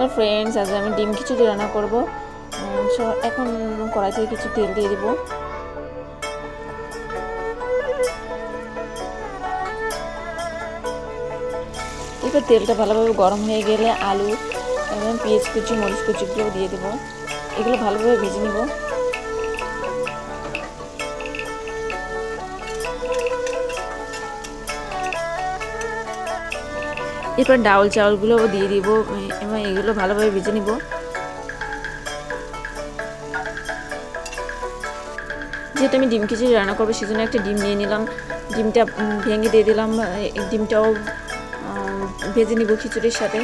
Hello friends আজ আমি ডিম খিচুড়ি রান্না করব। এখন কড়াই থেকে কিছু তেল দিয়ে দিব। এরপর তেলটা ভালোভাবে গরম হয়ে গেলে আলু, এবং পেঁয়াজ কুচি, মরিচ কুচিগুলো দিয়ে দেবো। এগুলো ভালোভাবে ভেজে নিব। এরপর ডাউল চাউলগুলো দিয়ে দিব এবং এগুলো ভালোভাবে ভেজে নিব। যেহেতু আমি ডিম খিচুড়ি রান্না করব সেই জন্য একটা ডিম নিয়ে নিলাম। ডিমটা ভেঙে দিয়ে দিলাম ডিমটাও ভেজে নিব খিচুড়ির সাথে।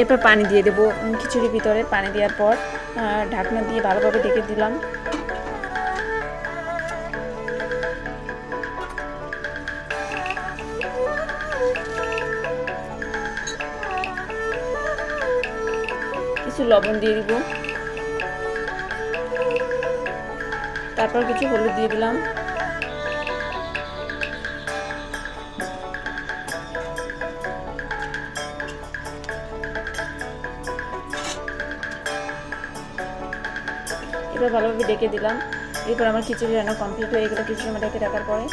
এরপর পানি দিয়ে দেবো। খিচুড়ির ভিতরে পানি দেওয়ার পর ঢাকনা দিয়ে ভালোভাবে ঢেকে দিলাম। কিছু লবণ দিয়ে দিব। তারপর কিছু হলুদ দিয়ে দিলাম। এবার ভালোভাবে ডেকে দিলাম। এরপর আমার খিচুড়ি রান্না কমপ্লিট হয়ে গেলো। কিছু আমার ডেকে রাখার পরে